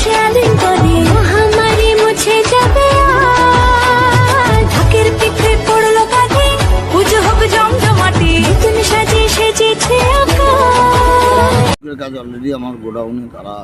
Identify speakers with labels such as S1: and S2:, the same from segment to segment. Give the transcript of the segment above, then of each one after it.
S1: উল্লাসে আলিঙ্গনে মহামারী মুছে যাবে ঢাকের পিঠে পড়ল কাঁধে। পুজো হোক জমজমাটি। নতুন সাজে সেজেছে
S2: কাজ অলরেডি আমার গোডাউনে তারা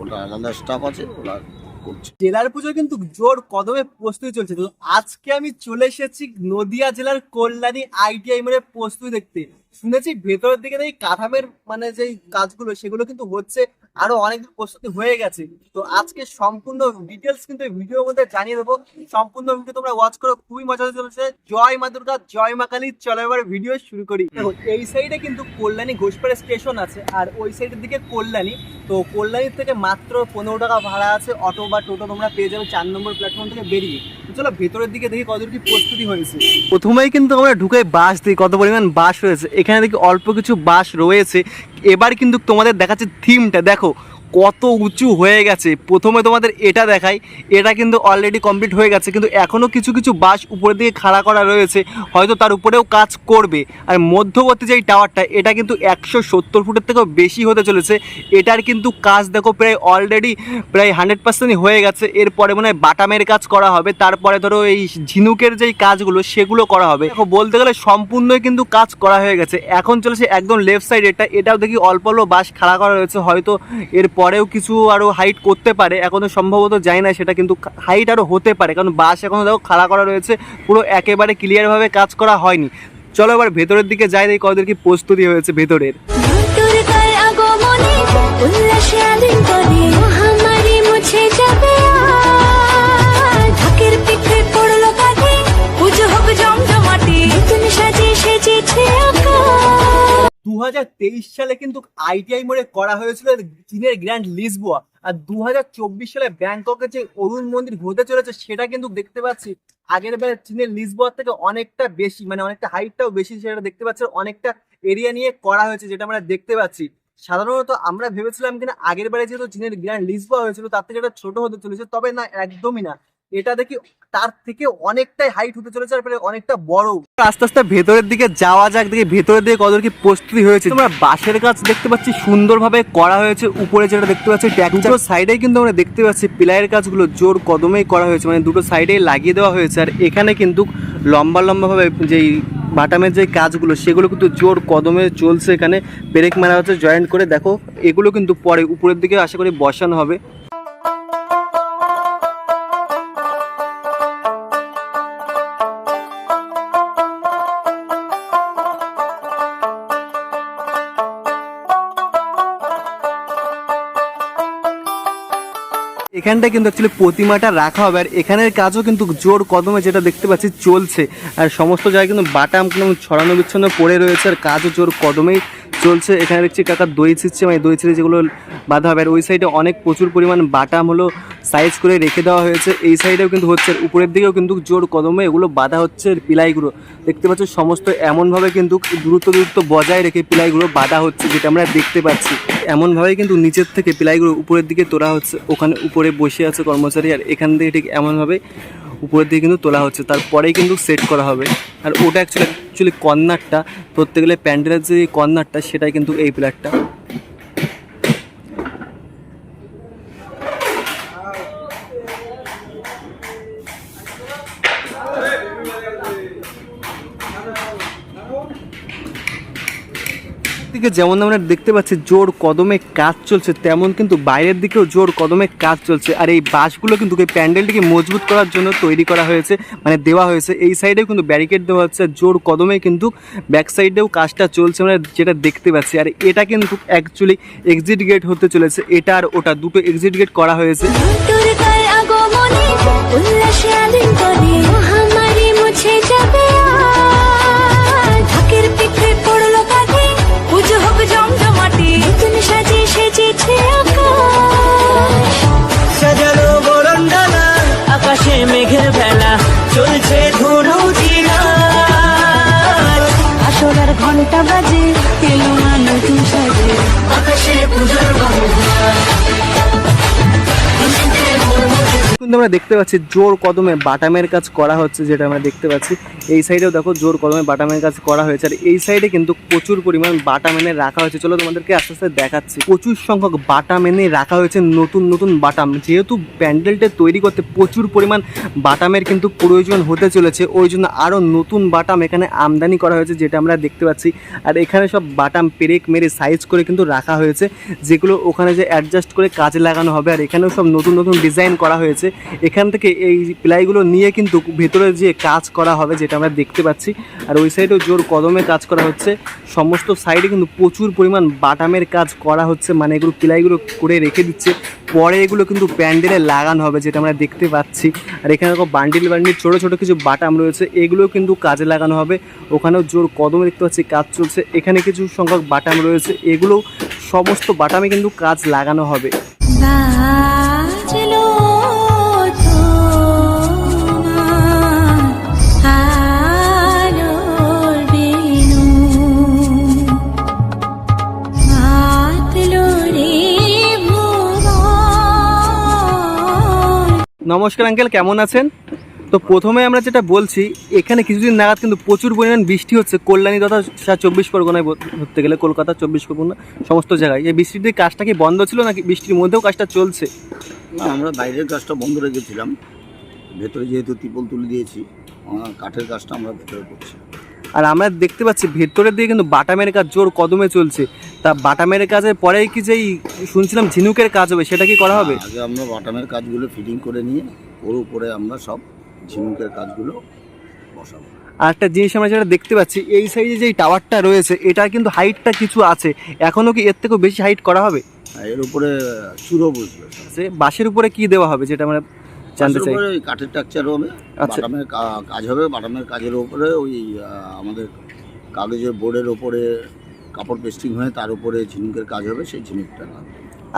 S2: ওটা আলাদা স্টাফ আছে ওরা করছে।
S3: জেলার পুজো কিন্তু জোর কদমে প্রস্তুতি চলছে। তো আজকে আমি চলে এসেছি নদিয়া জেলার কল্যাণী আইটিআই মোড়ে প্রস্তুতি দেখতে। শুনেছি ভেতরের দিকে এই কাঠামের মানে যে কাজগুলো সেগুলো কিন্তু হচ্ছে আরও অনেক প্রস্তুতি হয়ে গেছে। তো আজকে সম্পূর্ণ ডিটেলস কিন্তু এই ভিডিওর মধ্যে জানিয়ে দেবো। সম্পূর্ণ ভিডিও তোমরা ওয়াচ করো খুবই মজা হতে চলেছে জয় মা দুর্গা জয় মা কালী চলো এবার ভিডিও শুরু করি। দেখো এই সাইডে কিন্তু কল্যাণী ঘোষপাড়া স্টেশন আছে আর ওই সাইডের দিকে কল্যাণী। তো কল্যাণী থেকে মাত্র পনেরো টাকা ভাড়া আছে অটো বা টোটো তোমরা পেয়ে যাবে চার নম্বর প্ল্যাটফর্ম থেকে বেরিয়ে। চলো ভেতরের দিকে দেখি কতদূর কি প্রস্তুতি হয়েছে। প্রথমেই কিন্তু আমরা ঢুকে বাস দিই কত পরিমাণ বাস রয়েছে। এখানে দেখি অল্প কিছু বাস রয়েছে। এবার কিন্তু তোমাদের দেখাচ্ছে থিমটা দেখো কত উঁচু হয়ে গেছে। প্রথমে তোমাদের এটা দেখাই। এটা কিন্তু অলরেডি কমপ্লিট হয়ে গেছে, কিন্তু এখনও কিছু কিছু বাস উপরের দিকে খাড়া করা রয়েছে। হয়তো তার উপরেও কাজ করবে। আর মধ্যবর্তী যেই টাওয়ারটা, এটা কিন্তু একশো সত্তর ফুটের থেকেও বেশি হতে চলেছে। এটার কিন্তু কাজ দেখো প্রায় অলরেডি প্রায় হান্ড্রেড পার্সেন্টই হয়ে গেছে। এরপরে মনে হয় বাটামের কাজ করা হবে। তারপরে ধরো এই ঝিনুকের যেই কাজগুলো, সেগুলো করা হবে। দেখো, বলতে গেলে সম্পূর্ণই কিন্তু কাজ করা হয়ে গেছে। এখন চলেছে একদম লেফট সাইড এটা, এটাও দেখি অল্প অল্প বাস খাড়া করা রয়েছে। হয়তো এর পরেও কিছু আরও হাইট করতে পারে, এখনও সম্ভবত যায় না, সেটা কিন্তু হাইট আরও হতে পারে, কারণ বাস এখনও দেখো খাড়া করা রয়েছে, পুরো একেবারে ক্লিয়ারভাবে কাজ করা হয়নি। চলো এবার ভেতরের দিকে যাই, দেখি কতদের কি প্রস্তুতি হয়েছে ভেতরের। সালে কিন্তু আইটিআই মোড়ে করা হয়েছিল চীনের গ্র্যান্ড লিসবোয়া। আর দু হাজার চব্বিশ সালে ব্যাংককে যে অরুণ মন্দির হতে চলেছে, সেটা কিন্তু দেখতে পাচ্ছি। আগের বার চীনের লিসবোয়ার থেকে অনেকটা বেশি মানে অনেকটা হাইটটাও বেশি, সেটা দেখতে পাচ্ছি। অনেকটা এরিয়া নিয়ে করা হয়েছে, যেটা আমরা দেখতে পাচ্ছি। সাধারণত আমরা ভেবেছিলাম কিনা, আগের বারে যেহেতু চীনের গ্র্যান্ড লিসবোয়া হয়েছিল, তার থেকে এটা ছোট হতে চলেছে, তবে না, একদমই না। এটা দেখি তার থেকে অনেকটাই হাইট হতে চলেছে আর অনেকটা বড়। আস্তে আস্তে ভেতরের দিকে যাওয়া যাক দেখি ভেতরের দিকে কত কি প্রস্তুতি হয়েছে। তোমরা বাঁশের গাছ দেখতে পাচ্ছি সুন্দরভাবে করা হয়েছে উপরে যেটা দেখতে পাচ্ছি ট্যাক্টর সাইডে কিন্তু আমরা দেখতে পাচ্ছি পিলাইয়ের গাছগুলো জোর কদমেই করা হয়েছে মানে দুটো সাইডেই লাগিয়ে দেওয়া হয়েছে। আর এখানে কিন্তু লম্বা লম্বাভাবে যেই বাটামের যে কাজগুলো সেগুলো কিন্তু জোর কদমে চলছে এখানে। ব্রেক মারা হচ্ছে জয়েন্ট করে দেখো এগুলো কিন্তু পরে উপরের দিকে আশা করি বসানো হবে। এখানটা কিন্তু অ্যাকচুয়ালি প্রতিমাটা রাখা হবে, আর এখানের কাজও কিন্তু জোর কদমে যেটা দেখতে পাচ্ছি চলছে। আর সমস্ত জায়গায় কিন্তু বাটাম কিন্তু ছড়ানো বিচ্ছন্ন পড়ে রয়েছে, আর কাজও জোর কদমেই চলছে। এখানে দেখছি কাকা দই ছিচ্ছে মানে দই ছিঁড়ে যেগুলো বাঁধা হবে। আর ওই সাইডে অনেক প্রচুর পরিমাণ বাটাম হলো সাইজ করে রেখে দেওয়া হয়েছে। এই সাইডেও কিন্তু হচ্ছে। উপরের দিকেও কিন্তু জোর কদমে এগুলো বাঁধা হচ্ছে পিলাইগুলো। দেখতে পাচ্ছ, সমস্ত এমনভাবে কিন্তু দ্রুত দ্রুত বজায় রেখে পিলাইগুলো বাঁধা হচ্ছে, যেটা আমরা দেখতে পাচ্ছি। এমনভাবেই কিন্তু নিচের থেকে পিলাইগুলো উপরের দিকে তোলা হচ্ছে। ওখানে উপরে বসে আছে কর্মচারী, আর এখান থেকে ঠিক এমনভাবে উপরের দিকে কিন্তু তোলা হচ্ছে। তারপরেই কিন্তু সেট করা হবে। আর ওটা অ্যাকচুয়ালি অ্যাকচুয়ালি কর্নারটা গেলে প্যান্ডেলের যে কর্নারটা সেটাই কিন্তু এই পিলারটা দিকে যেমন আমরা দেখতে পাচ্ছি জোর কদমে কাজ চলছে, তেমন কিন্তু বাইরের দিকেও জোর কদমে কাজ চলছে। আর এই বাসগুলো কিন্তু এই প্যান্ডেলটিকে মজবুত করার জন্য তৈরি করা হয়েছে মানে দেওয়া হয়েছে। এই সাইডেও কিন্তু ব্যারিকেড দেওয়া হচ্ছে জোর কদমে কিন্তু ব্যাক সাইডেও কাজটা চলছে আমরা যেটা দেখতে পাচ্ছি। আর এটা কিন্তু অ্যাকচুয়ালি এক্সিট গেট হতে চলেছে, এটা আর ওটা, দুটো এক্সিট গেট করা হয়েছে। কিন্তু আমরা দেখতে পাচ্ছি জোর কদমে বাটামের কাজ করা হচ্ছে, যেটা আমরা দেখতে পাচ্ছি। এই সাইডেও দেখো জোর কদমে বাটামের কাজ করা হয়েছে, আর এই সাইডে কিন্তু প্রচুর পরিমাণ বাটাম এনে রাখা হয়েছে। চলো তোমাদেরকে আস্তে আস্তে দেখাচ্ছি। প্রচুর সংখ্যক বাটা মেনে রাখা হয়েছে নতুন নতুন বাটাম। যেহেতু প্যান্ডেলটা তৈরি করতে প্রচুর পরিমাণ বাটামের কিন্তু প্রয়োজন হতে চলেছে, ওই জন্য আরও নতুন বাটাম এখানে আমদানি করা হয়েছে, যেটা আমরা দেখতে পাচ্ছি। আর এখানে সব বাটাম পেরেক মেরে সাইজ করে কিন্তু রাখা হয়েছে, যেগুলো ওখানে যে অ্যাডজাস্ট করে কাজে লাগানো হবে। আর এখানেও সব নতুন নতুন ডিজাইন করা হয়েছে। এখান থেকে এই প্লাইগুলো নিয়ে কিন্তু ভেতরে যে কাজ করা হবে, যেটা আমরা দেখতে পাচ্ছি, আর ওই সাইডেও জোর কদমে কাজ করা হচ্ছে। সমস্ত সাইডে কিন্তু প্রচুর পরিমাণ বাটামের কাজ করা হচ্ছে মানে এগুলো প্লাইগুলো করে রেখে দিচ্ছে। পরে এগুলো কিন্তু প্যান্ডেলে লাগানো হবে, যেটা আমরা দেখতে পাচ্ছি। আর এখানে দেখো, বান্ডিল বান্ডিল ছোটো ছোটো কিছু বাটাম রয়েছে এগুলো কিন্তু কাজে লাগানো হবে। ওখানেও জোর কদমে দেখতে পাচ্ছি কাজ চলছে। এখানে কিছু সংখ্যক বাটাম রয়েছে, এগুলো সমস্ত বাটামে কিন্তু কাজ লাগানো হবে। নমস্কার আঙ্কেল কেমন আছেন? তো প্রথমে আমরা যেটা বলছি, এখানে কিছুদিন নাগাদ কিন্তু প্রচুর পরিমাণ বৃষ্টি হচ্ছে, কল্যাণী তথা চব্বিশ পরগনায় ধরতে গেলে কলকাতা, চব্বিশ পরগনা, সমস্ত জায়গায়। এই বৃষ্টির দিয়ে কাজটা কি বন্ধ ছিল নাকি? বৃষ্টির মধ্যেও কাজটা চলছে?
S2: আমরা বাইরের কাজটা বন্ধ রেখেছিলাম। ভেতরে যেহেতু ত্রিপল তুলে দিয়েছি কাঠের কাজটা আমরা ভেতরে করছি।
S3: আর আমরা দেখতে পাচ্ছি ভেতরের দিকে কিন্তু বাটামের কাজ জোর কদমে চলছে। তা বাটামের কাজের পরেই কি যেই শুনছিলাম ঝিনুকের কাজ হবে সেটা কি করা হবে?
S2: আগে আমরা বাটামের কাজগুলো ফিটিং করে নিয়ে ওর উপরে আমরা সব ঝিনুকের কাজগুলো বসাবো।
S3: আর একটা জিনিস আমরা যেটা দেখতে পাচ্ছি এই সাইজে যেই টাওয়ারটা রয়েছে এটা কিন্তু হাইটটা কিছু আছে। এখনও কি এর থেকেও বেশি হাইট করা হবে?
S2: আর এর উপরে চুরো বসবে। সব।
S3: সে বাঁশের উপরে কি দেওয়া হবে যেটা আমরা জানতে চাই।
S2: ওই কাঠের টাকচার হবে
S3: আচ্ছা।
S2: বাটামের কাজ হবে বাটামের কাজের উপরে ওই আমাদের কাগজের বোর্ডের ওপরে কাপড় পেস্টিং হয়ে তার উপরে ঝিনুকের কাজ হবে সেই ঝিনুকটা।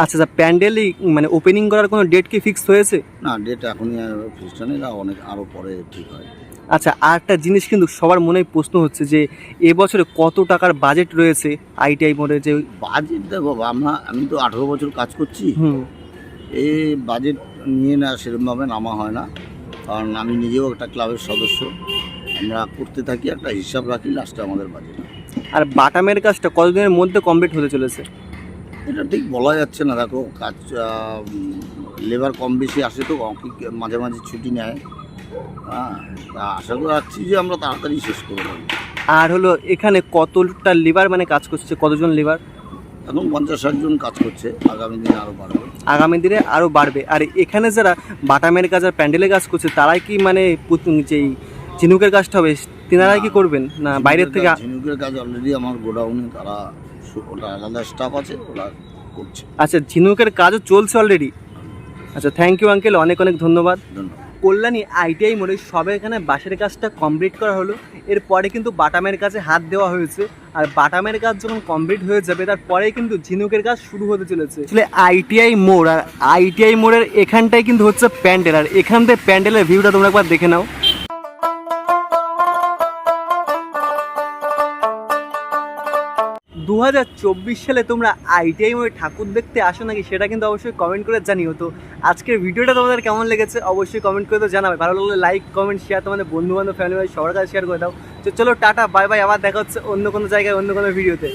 S3: আচ্ছা আচ্ছা প্যান্ডেলই মানে ওপেনিং করার কোনো ডেট কি ফিক্স হয়েছে?
S2: না ডেট এখনই ফিক্সটা নেই না অনেক আরও পরে ঠিক হয়।
S3: আচ্ছা আর একটা জিনিস কিন্তু সবার মনে প্রশ্ন হচ্ছে যে এবছরে কত টাকার বাজেট রয়েছে আইটিআই মোড়ে যে
S2: বাজেট দেখো আমরা আমি তো আঠেরো বছর কাজ করছি। এই বাজেট নিয়ে না সেরকমভাবে নামা হয় না। কারণ আমি নিজেও একটা ক্লাবের সদস্য। আমরা করতে থাকি একটা হিসাব রাখি লাস্টে আমাদের বাজেট
S3: আর বাটামের কাজটা কতদিনের মধ্যে কমপ্লিট হতে চলেছে?
S2: এটা ঠিক বলা যাচ্ছে না। দেখো কাজ লেবার কম বেশি আসে তো মাঝে মাঝে ছুটি নেয়। হ্যাঁ আশা করে রাখছি যে আমরা তাড়াতাড়ি শেষ করে
S3: আর হলো এখানে কতটা লেবার মানে কাজ করছে? কতজন লিভার
S2: এখন পঞ্চাশ ষাট জন কাজ করছে। আগামী দিনে আরও বাড়বে।
S3: আগামী দিনে আরও বাড়বে। আর এখানে যারা বাটামের কাজ আর প্যান্ডেলের কাজ করছে তারাই কি মানে যেই ঝিনুকের কাজটা হবে তিনারাই কি করবেন? না বাইরের থেকে
S2: ঝিনুকের কাজ অলরেডি আমার গোডাউনে তারা ওটা আলাদা স্টাফ আছে ওরা করছে।
S3: আচ্ছা ঝিনুকের কাজও চলছে অলরেডি আচ্ছা থ্যাংক ইউ আঙ্কেল অনেক অনেক ধন্যবাদ।
S2: ধন্যবাদ।
S3: কল্যাণী আইটিআই মোড়ে সবে এখানে বাঁশের কাজটা কমপ্লিট করা হলো। এরপরে কিন্তু বাটামের কাছে হাত দেওয়া হয়েছে। আর বাটামের কাজ যখন কমপ্লিট হয়ে যাবে তারপরে কিন্তু ঝিনুকের কাজ শুরু হতে চলেছে। আসলে আইটিআই মোড় আর আইটিআই মোড়ের এখানটাই কিন্তু হচ্ছে প্যান্ডেল। আর এখান থেকে প্যান্ডেলের ভিউটা তোমরা একবার দেখে নাও। দু হাজার চব্বিশ সালে তোমরা আইটিআই মোড়ে ঠাকুর দেখতে আসো নাকি সেটা কিন্তু অবশ্যই কমেন্ট করে জানিও। তো আজকের ভিডিওটা তোমাদের কেমন লেগেছে অবশ্যই কমেন্ট করে তো জানাবে। ভালো লাগলে লাইক কমেন্ট শেয়ার তোমাদের বন্ধু বান্ধব ফ্যামিলি সবার কাছে শেয়ার করে দাও। তো চলো টাটা বাই বাই আবার দেখা হচ্ছে অন্য কোনো জায়গায়, অন্য কোনো ভিডিওতে